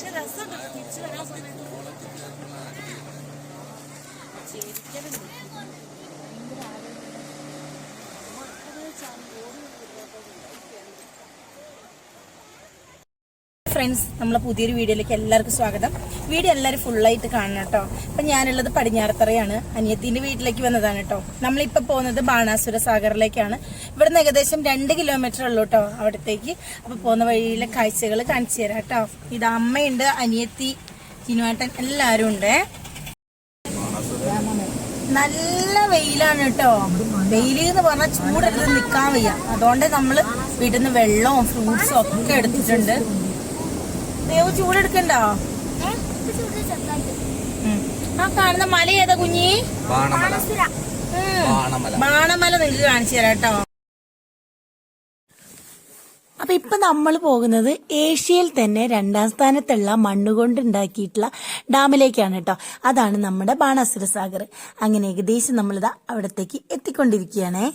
പക്ഷെ രസമുണ്ട് തിരിച്ചു വരാൻ സമയത്ത് ചിരിക്കലുണ്ട് ഭയങ്കര ആരോഗ്യം ഫ്രണ്ട്സ് നമ്മളെ പുതിയൊരു വീഡിയോയിലേക്ക് എല്ലാവർക്കും സ്വാഗതം. വീഡിയോ എല്ലാവരും ഫുള്ളായിട്ട് കാണണം കേട്ടോ. അപ്പം ഞാനുള്ളത് പടിഞ്ഞാറത്തറയാണ്. അനിയത്തിന്റെ വീട്ടിലേക്ക് വന്നതാണ് കേട്ടോ. നമ്മളിപ്പോൾ പോകുന്നത് ബാണാസുര സാഗറിലേക്കാണ്. ഇവിടുന്ന് ഏകദേശം രണ്ട് കിലോമീറ്റർ ഉള്ളൂ കേട്ടോ അവിടത്തേക്ക്. അപ്പോൾ പോകുന്ന വഴിയിലെ കാഴ്ചകൾ കാണിച്ചു തരാം കേട്ടോ. ഇത് അമ്മയുണ്ട് അനിയത്തി ചിനുവേട്ടൻ എല്ലാവരും ഉണ്ട്. നല്ല വെയിലാണ് കേട്ടോ. വെയിൽ എന്ന് പറഞ്ഞാൽ ചൂടെടുത്ത് നിൽക്കാൻ വയ്യ. അതുകൊണ്ട് നമ്മൾ വീട്ടിൽ നിന്ന് വെള്ളവും ഫ്രൂട്ട്സും ഒക്കെ എടുത്തിട്ടുണ്ട്. ദേവ് ചൂടെടുക്കണ്ടോ. ആ കാണുന്ന മല ഏതാ കുഞ്ഞി? ബാണമല. നിങ്ങൾക്ക് കാണിച്ചു തരാം കേട്ടോ. അപ്പൊ ഇപ്പൊ നമ്മൾ പോകുന്നത് ഏഷ്യയിൽ തന്നെ രണ്ടാം സ്ഥാനത്തുള്ള മണ്ണുകൊണ്ട് ഉണ്ടാക്കിയിട്ടുള്ള ഡാമിലേക്കാണ് കേട്ടോ. അതാണ് നമ്മുടെ ബാണാസുര സാഗർ. അങ്ങനെ ഏകദേശം നമ്മളിതാ അവിടത്തേക്ക് എത്തിക്കൊണ്ടിരിക്കുകയാണേ.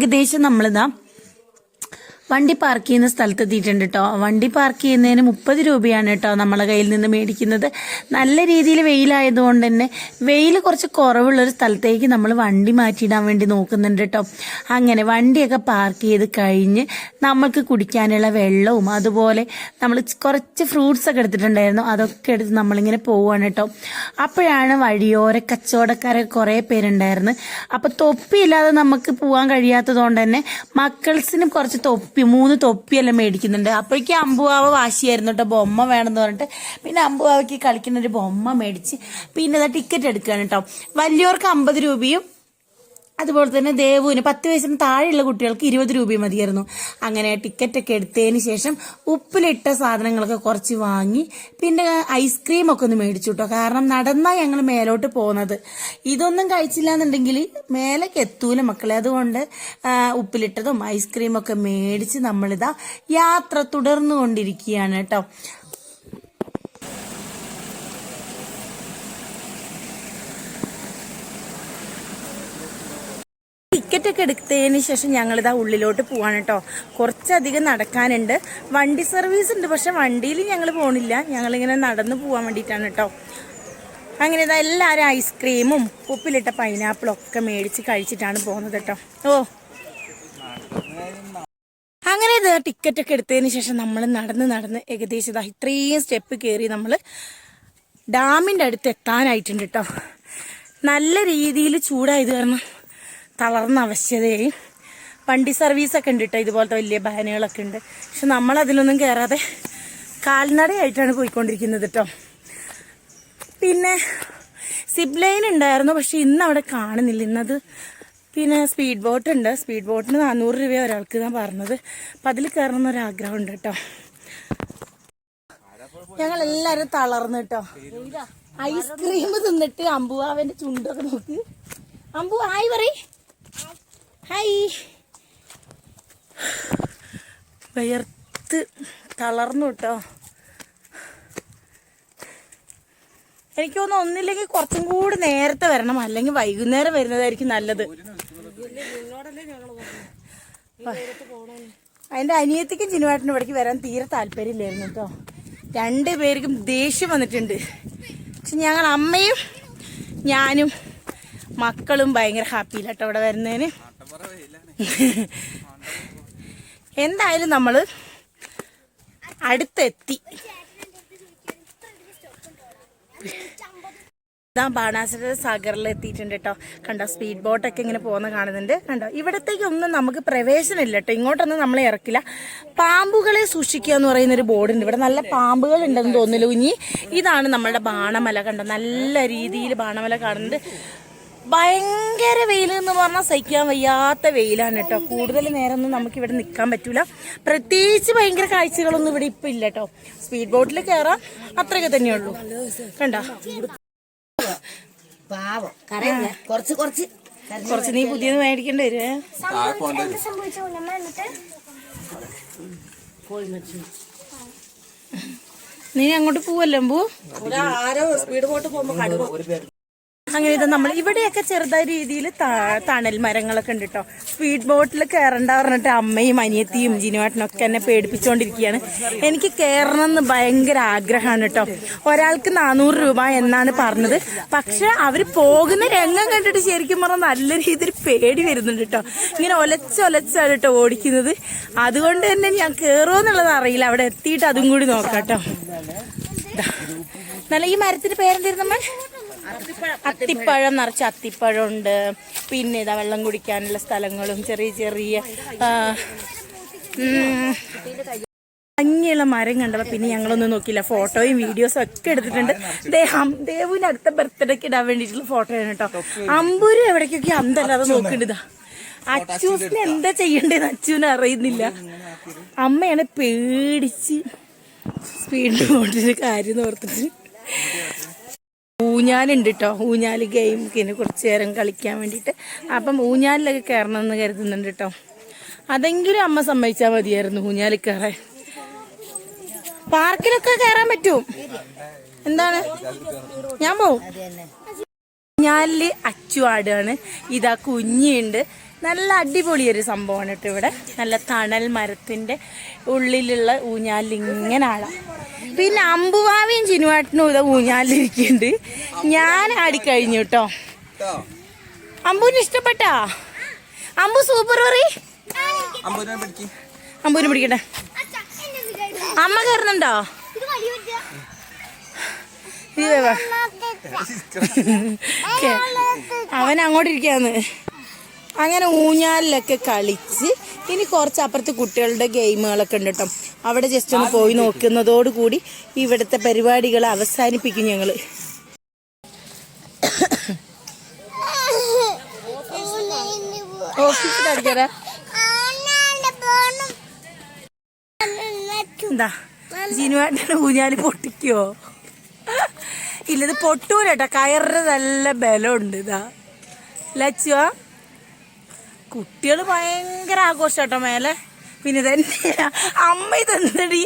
ഏകദേശം നമ്മളിതാ വണ്ടി പാർക്ക് ചെയ്യുന്ന സ്ഥലത്ത് എത്തിയിട്ടുണ്ട് കേട്ടോ വണ്ടി പാർക്ക് ചെയ്യുന്നതിന് മുപ്പത് രൂപയാണ് കേട്ടോ നമ്മളെ കയ്യിൽ നിന്ന് മേടിക്കുന്നത്. നല്ല രീതിയിൽ വെയിലായതുകൊണ്ട് തന്നെ വെയിൽ കുറച്ച് കുറവുള്ളൊരു സ്ഥലത്തേക്ക് നമ്മൾ വണ്ടി മാറ്റിയിടാൻ വേണ്ടി നോക്കുന്നുണ്ട് കേട്ടോ അങ്ങനെ വണ്ടിയൊക്കെ പാർക്ക് ചെയ്ത് കഴിഞ്ഞ് നമ്മൾക്ക് കുടിക്കാനുള്ള വെള്ളവും അതുപോലെ നമ്മൾ കുറച്ച് ഫ്രൂട്ട്സ് ഒക്കെ എടുത്തിട്ടുണ്ടായിരുന്നു. അതൊക്കെ എടുത്ത് നമ്മളിങ്ങനെ പോവുകയാണ് കേട്ടോ അപ്പോഴാണ് വഴിയോര കച്ചവടക്കാരൊക്കെ കുറേ പേരുണ്ടായിരുന്നു അപ്പോൾ തൊപ്പിയില്ലാതെ നമുക്ക് പോകാൻ കഴിയാത്തതുകൊണ്ട് തന്നെ മക്കൾസിനും കുറച്ച് തൊപ്പി മൂന്ന് തൊപ്പിയെല്ലാം മേടിക്കുന്നുണ്ട്. അപ്പോഴേക്കും അമ്പുവാവ വാശിയായിരുന്നു കേട്ടോ. ബൊമ്മ വേണമെന്ന് പറഞ്ഞിട്ട്. പിന്നെ അമ്പുവാവയ്ക്ക് കളിക്കുന്ന ഒരു ബൊമ്മ മേടിച്ച് പിന്നെ ടിക്കറ്റ് എടുക്കുകയാണ് കേട്ടോ. വലിയവർക്ക് അമ്പത് രൂപയും അതുപോലെ തന്നെ ദേവുവിന് പത്ത് വയസ്സിന് താഴെയുള്ള കുട്ടികൾക്ക് ഇരുപത് രൂപ മതിയായിരുന്നു. അങ്ങനെ ടിക്കറ്റൊക്കെ എടുത്തതിന് ശേഷം ഉപ്പിലിട്ട സാധനങ്ങളൊക്കെ കുറച്ച് വാങ്ങി പിന്നെ ഐസ്ക്രീം ഒക്കെ ഒന്ന് മേടിച്ചു കേട്ടോ കാരണം നടന്നാ ഞങ്ങൾ മേലോട്ട് പോകുന്നത്. ഇതൊന്നും കഴിച്ചില്ല എന്നുണ്ടെങ്കിൽ മേലേക്ക് എത്തൂല മക്കളെ. അതുകൊണ്ട് ഉപ്പിലിട്ടതും ഐസ്ക്രീമൊക്കെ മേടിച്ച് നമ്മളിതാ യാത്ര തുടർന്നു കൊണ്ടിരിക്കുകയാണ് കേട്ടോ ടിക്കറ്റ് ഒക്കെ എടുത്തതിന് ശേഷം ഞങ്ങളിതാ ഉള്ളിലോട്ട് പോവാണ് കേട്ടോ. കുറച്ചധികം നടക്കാനുണ്ട്. വണ്ടി സർവീസ് ഉണ്ട് പക്ഷെ വണ്ടിയിൽ ഞങ്ങൾ പോണില്ല. ഞങ്ങളിങ്ങനെ നടന്നു പോകാൻ വേണ്ടിയിട്ടാണ് കേട്ടോ. അങ്ങനെ ഇതാ എല്ലാവരും ഐസ്ക്രീമും ഉപ്പിലിട്ട പൈനാപ്പിളും ഒക്കെ മേടിച്ച് കഴിച്ചിട്ടാണ് പോകുന്നത് കേട്ടോ. ഓ. അങ്ങനെ ഇത് ടിക്കറ്റ് ഒക്കെ എടുത്തതിന് ശേഷം നമ്മൾ നടന്ന് നടന്ന് ഏകദേശം ഇതാ ഇത്രയും സ്റ്റെപ്പ് കയറി നമ്മൾ ഡാമിന്റെ അടുത്ത് എത്താനായിട്ടുണ്ട് കേട്ടോ. നല്ല രീതിയിൽ ചൂടായത് കാരണം തളർന്ന അവശതയായി വണ്ടി സർവീസൊക്കെ ഉണ്ട് കേട്ടോ ഇതുപോലത്തെ വലിയ ബാനുകളൊക്കെ ഉണ്ട്. പക്ഷെ നമ്മൾ അതിലൊന്നും കയറാതെ കാൽനടയായിട്ടാണ് പോയിക്കൊണ്ടിരിക്കുന്നത് കേട്ടോ പിന്നെ സിബ് ലൈൻ ഉണ്ടായിരുന്നു പക്ഷെ ഇന്ന് അവിടെ കാണുന്നില്ല. ഇന്നത് പിന്നെ സ്പീഡ് ബോട്ട് ഉണ്ട്. സ്പീഡ് ബോട്ടിന് നാനൂറ് രൂപ ഒരാൾക്ക് ഞാൻ പറഞ്ഞത്. അപ്പം അതിൽ കയറണം എന്നൊരാഗ്രഹം ഉണ്ട് കേട്ടോ ഞങ്ങൾ എല്ലാരും തളർന്നു കേട്ടോ ഐസ്ക്രീം തിന്നിട്ട് അമ്പുവാവന്റെ ചുണ്ടൊക്കെ നോക്ക്. അമ്പു ആയി പറയ്. ഹായ്. വിയർത്ത് തളർന്നു കേട്ടോ. എനിക്ക് തോന്നുന്നു ഒന്നില്ലെങ്കിൽ കുറച്ചും കൂടി നേരത്തെ വരണം. അല്ലെങ്കിൽ വൈകുന്നേരം വരുന്നതായിരിക്കും നല്ലത്. അതിന്റെ അനിയത്തിക്കും ചിനുവാട്ടിനും ഇവിടേക്ക് വരാൻ തീരെ താല്പര്യമില്ലായിരുന്നു കേട്ടോ. രണ്ടു പേർക്കും ദേഷ്യം വന്നിട്ടുണ്ട്. പക്ഷെ ഞങ്ങൾ അമ്മയും ഞാനും മക്കളും ഭയങ്കര ഹാപ്പിയില്ല കേട്ടോ ഇവിടെ വരുന്നതിന്. എന്തായാലും നമ്മൾ അടുത്തെത്തി. ഇതാ ബാണാസുര സാഗറിൽ എത്തിയിട്ടുണ്ട് കേട്ടോ. കണ്ടോ സ്പീഡ് ബോട്ടൊക്കെ ഇങ്ങനെ പോകുന്ന കാണുന്നുണ്ട്. കണ്ടോ ഇവിടത്തേക്കൊന്നും നമുക്ക് പ്രവേശനമില്ല കേട്ടോ. ഇങ്ങോട്ടൊന്നും നമ്മളെ ഇറക്കില്ല. പാമ്പുകളെ സൂക്ഷിക്കുക എന്ന് പറയുന്ന ഒരു ബോർഡുണ്ട്. ഇവിടെ നല്ല പാമ്പുകൾ ഉണ്ടെന്ന് തോന്നുന്നു. ഇനി ഇതാണ് നമ്മളുടെ ബാണമല. കണ്ടോ നല്ല രീതിയിൽ ബാണമല കാണുന്നുണ്ട്. ഭയങ്കര വെയിൽ എന്ന് പറഞ്ഞാൽ സഹിക്കാൻ വയ്യാത്ത വെയിലാണ് കേട്ടോ. കൂടുതൽ നേരമൊന്നും നമുക്ക് ഇവിടെ നിൽക്കാൻ പറ്റൂല. പ്രത്യേകിച്ച് ഭയങ്കര കാഴ്ചകളൊന്നും ഇവിടെ ഇപ്പൊ ഇല്ല കേട്ടോ. സ്പീഡ് ബോട്ടിൽ കയറാം അത്രയൊക്കെ തന്നെയുള്ളൂ കണ്ടോ? കുറച്ച് കുറച്ച്. കുറച്ച് നീ പുതിയത് മേടിക്കേണ്ടി വരുവേ നീ അങ്ങോട്ട് പോവല്ലോ അമ്പു? ആരോ സ്പീഡ് ബോട്ട് പോകുമ്പോ അങ്ങനെ ഇത് നമ്മൾ ഇവിടെയൊക്കെ ചെറുതായ രീതിയിൽ തണൽ മരങ്ങളൊക്കെ ഉണ്ട് കേട്ടോ സ്പീഡ് ബോട്ടിൽ കയറണ്ട പറഞ്ഞിട്ട് അമ്മയും അനിയത്തിയും ജിനുവാട്ടനൊക്കെ എന്നെ പേടിപ്പിച്ചുകൊണ്ടിരിക്കുകയാണ് എനിക്ക് കയറണം എന്ന് ഭയങ്കര ആഗ്രഹമാണ് കേട്ടോ ഒരാൾക്ക് നാനൂറ് രൂപ എന്നാണ് പറഞ്ഞത്. പക്ഷെ അവർ പോകുന്ന രംഗം കണ്ടിട്ട് ശരിക്കും പറഞ്ഞാൽ നല്ല രീതിയിൽ പേടി വരുന്നുണ്ട് കേട്ടോ ഇങ്ങനെ ഒലച്ചൊലച്ചാണ് കേട്ടോ ഓടിക്കുന്നത്. അതുകൊണ്ട് തന്നെ ഞാൻ കയറുമോ എന്നുള്ളത് അറിയില്ല. അവിടെ എത്തിയിട്ട് അതും കൂടി നോക്കാം കേട്ടോ നല്ല ഈ മരത്തിന്റെ പേരെന്തായിരുന്നു നമ്മൾ അത്തിപ്പഴം നിറച്ച അത്തിപ്പഴം ഉണ്ട് പിന്നെ ഇതാ വെള്ളം കുടിക്കാനുള്ള സ്ഥലങ്ങളും ചെറിയ ചെറിയ ഭംഗിയുള്ള മരം കണ്ടപ്പോ പിന്നെ ഞങ്ങളൊന്നും നോക്കിയില്ല. ഫോട്ടോയും വീഡിയോസും ഒക്കെ എടുത്തിട്ടുണ്ട്. ദേഹം ദേവുവിന് അടുത്ത ബർത്ത്ഡേക്ക് ഇടാൻ വേണ്ടിയിട്ടുള്ള ആണ് കേട്ടോ. അമ്പൂര് എവിടേക്കൊക്കെ അന്തല്ലാതെ നോക്കേണ്ടതാ അച്ചൂസിന് എന്താ ചെയ്യേണ്ടതെന്ന് അച്ചുവിനെ അറിയുന്നില്ല. അമ്മയാണ് പേടിച്ച് സ്പീഡ് ബോട്ടിന്റെ കാര്യം ഓർത്തിട്ട്. ഊഞ്ഞാലുണ്ട് കേട്ടോ ഊഞ്ഞാൽ ഗെയിം പിന്നെ കുറച്ച് നേരം കളിക്കാൻ വേണ്ടിയിട്ട്. അപ്പം ഊഞ്ഞാലിലൊക്കെ കയറണമെന്ന് കരുതുന്നുണ്ട് കേട്ടോ അതെങ്കിലും അമ്മ സമ്മതിച്ചാൽ മതിയായിരുന്നു ഊഞ്ഞാലിൽ കയറാൻ പാർക്കിലൊക്കെ കയറാൻ പറ്റും. എന്താണ്? ഞാൻ പോവും. ഊഞ്ഞാലിൽ അച്ചു ആടാണ് ഇതാ കുഞ്ഞിയുണ്ട്. നല്ല അടിപൊളി ഒരു സംഭവമാണ് കേട്ടോ ഇവിടെ. നല്ല തണൽ മരത്തിന്റെ ഉള്ളിലുള്ള ഊഞ്ഞാലിൽ ഇങ്ങനെ ആടാം പിന്നെ അമ്പുവാവിയും ചിനുവാട്ടിനും ഇതാ ഊഞ്ഞാലിരിക്കുന്നുണ്ട്. ഞാൻ ആടിക്കഴിഞ്ഞു കേട്ടോ. അമ്പുവിന് ഇഷ്ടപ്പെട്ടാ? അമ്പു സൂപ്പർ പറി അമ്പുവിന് പിടിക്കട്ടെ. അമ്മ കയറുന്നുണ്ടോ? അവൻ അങ്ങോട്ട് ഇരിക്കാന്ന്. അങ്ങനെ ഊഞ്ഞാലിലൊക്കെ കളിച്ച് ഇനി കുറച്ച് അപ്പുറത്ത് കുട്ടികളുടെ ഗെയിമുകളൊക്കെ ഉണ്ട് കേട്ടോ. അവിടെ ജസ്റ്റ് ഒന്ന് പോയി നോക്കുന്നതോടുകൂടി ഇവിടുത്തെ പരിപാടികൾ അവസാനിപ്പിക്കും ഞങ്ങൾ ജിനുവാട്ടിന്റെ ഊഞ്ഞാൽ പൊട്ടിക്കോ? ഇല്ലത് പൊട്ടൂലേട്ടാ കയറിന് നല്ല ബലമുണ്ട് ഇതാ. ലച്ചുവാ കുട്ടികൾ ഭയങ്കര ആഘോഷട്ടോ കേട്ടോ മേലെ. പിന്നെ തന്നെ അമ്മ ഇതെന്തടി?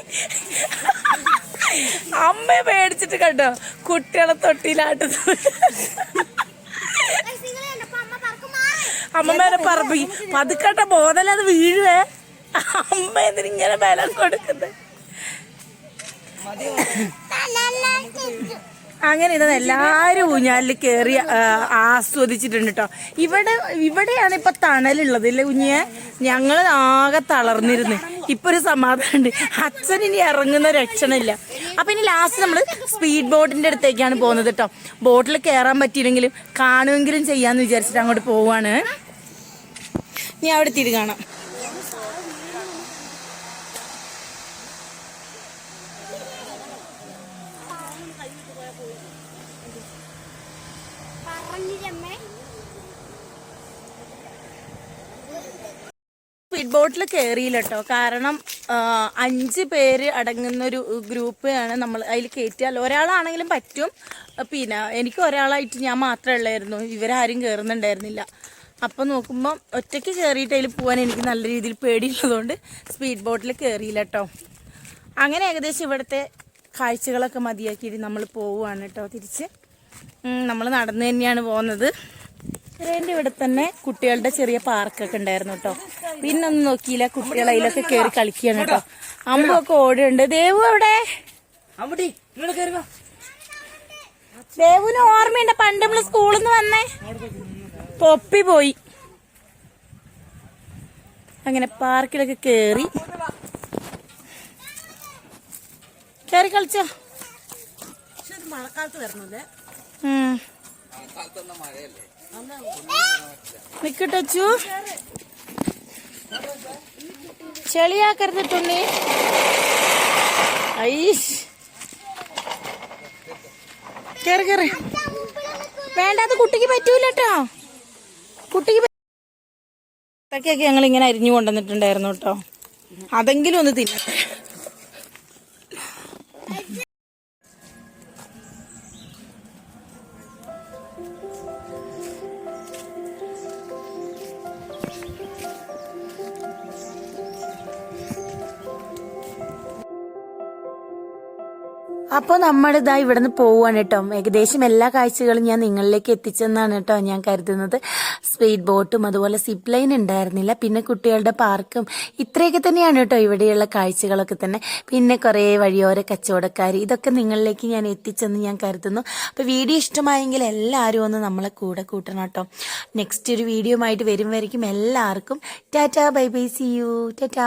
അമ്മ പേടിച്ചിട്ട് കണ്ടോ? കുട്ടികളെ തൊട്ടിയിലാട്ട് അമ്മമ്മേനെ പറമ്പി. പതുക്കട്ട അത് വീഴുവേ? അമ്മ എന്തിനിങ്ങനെ ബലം കൊടുക്കുന്നത് അങ്ങനെ ഇത് എല്ലാരും ഊഞ്ഞാലിൽ കയറി ആ, ആസ്വദിച്ചിട്ടുണ്ട് കേട്ടോ ഇവിടെ ഇവിടെയാണ് ഇപ്പൊ തണലുള്ളത് ഇല്ലേ കുഞ്ഞിയെ? ഞങ്ങൾ ആകെ തളർന്നിരുന്നു. ഇപ്പൊ ഒരു സമാധാനമുണ്ട് അച്ഛൻ ഇനി ഇറങ്ങുന്ന രക്ഷണില്ല. അപ്പൊ ഇനി ലാസ്റ്റ് നമ്മൾ സ്പീഡ് ബോട്ടിന്റെ അടുത്തേക്കാണ് പോകുന്നത് കേട്ടോ ബോട്ടിൽ കയറാൻ പറ്റിയില്ലെങ്കിലും കാണുമെങ്കിലും ചെയ്യാന്ന് വിചാരിച്ചിട്ട് അങ്ങോട്ട് പോവാണ്. ഇനി അവിടെ തിരി കാണാം. സ്പീഡ് ബോട്ടിൽ കയറിയില്ല കേട്ടോ കാരണം അഞ്ച് പേര് അടങ്ങുന്ന ഒരു ഗ്രൂപ്പാണ് നമ്മൾ അതിൽ കയറ്റിയാൽ ഒരാളാണെങ്കിലും പറ്റും. പിന്നെ എനിക്ക് ഒരാളായിട്ട് ഞാൻ മാത്രമേ ഉള്ളായിരുന്നു. ഇവരാരും കയറുന്നുണ്ടായിരുന്നില്ല അപ്പം നോക്കുമ്പോൾ ഒറ്റയ്ക്ക് കയറിയിട്ട് അതിൽ പോകാൻ എനിക്ക് നല്ല രീതിയിൽ പേടിയുള്ളതുകൊണ്ട് സ്പീഡ് ബോട്ടിൽ കയറിയില്ല കേട്ടോ അങ്ങനെ ഏകദേശം ഇവിടുത്തെ കാഴ്ചകളൊക്കെ മതിയാക്കിയിട്ട് നമ്മൾ പോവുകയാണ് കേട്ടോ തിരിച്ച്. നമ്മൾ നടന്നു തന്നെയാണ് പോകുന്നത്. ഇത്രേന്റെ ഇവിടെ തന്നെ കുട്ടികളുടെ ചെറിയ പാർക്കൊക്കെ ഉണ്ടായിരുന്നു കേട്ടോ. പിന്നെ ഒന്നും നോക്കിയില്ല കുട്ടികൾ അതിലൊക്കെ കയറി കളിക്കുകയാണ് കേട്ടോ. അമ്പൊക്കെ ഓടുന്നുണ്ട് ദേവു അവിടെ ദേവുന് ഓർമ്മയുണ്ട് പണ്ട് നമ്മൾ സ്കൂളിൽ നിന്ന് വന്നേ. പൊപ്പി പോയി. അങ്ങനെ പാർക്കിലൊക്കെ കേറി. കേറി കളിച്ചോ? മഴക്കാലത്ത് വരണല്ലേ? ഉം. ചെളിയാക്കരുത് തുണ്ണി. ഐഷ്. കേറി കേറി. വേണ്ട അത് കുട്ടിക്ക് പറ്റൂല കേട്ടോ കുട്ടിക്ക് ഇതൊക്കെയൊക്കെ ഞങ്ങൾ ഇങ്ങനെ അരിഞ്ഞു കൊണ്ടുവന്നിട്ടുണ്ടായിരുന്നു കേട്ടോ അതെങ്കിലും ഒന്ന് തിന്നട്ടെ അപ്പോൾ നമ്മളിതാ ഇവിടുന്ന് പോവാണ് കേട്ടോ. ഏകദേശം എല്ലാ കാഴ്ചകളും ഞാൻ നിങ്ങളിലേക്ക് എത്തിച്ചെന്നാണ് കേട്ടോ ഞാൻ കരുതുന്നത്. സ്പീഡ് ബോട്ടും അതുപോലെ സിപ്പ് ലൈൻ ഉണ്ടായിരുന്നില്ല. പിന്നെ കുട്ടികളുടെ പാർക്കും ഇത്രയൊക്കെ തന്നെയാണ് കേട്ടോ ഇവിടെയുള്ള കാഴ്ചകളൊക്കെ തന്നെ. പിന്നെ കുറേ വഴിയോര കച്ചവടക്കാർ ഇതൊക്കെ നിങ്ങളിലേക്ക് ഞാൻ എത്തിച്ചെന്ന് ഞാൻ കരുതുന്നു. അപ്പോൾ വീഡിയോ ഇഷ്ടമായെങ്കിൽ എല്ലാവരും ഒന്ന് നമ്മളെ കൂടെ കൂട്ടണം കേട്ടോ. നെക്സ്റ്റ് ഒരു വീഡിയോ ആയിട്ട് വരും വരയ്ക്കും എല്ലാവർക്കും tata bye bye see you tata.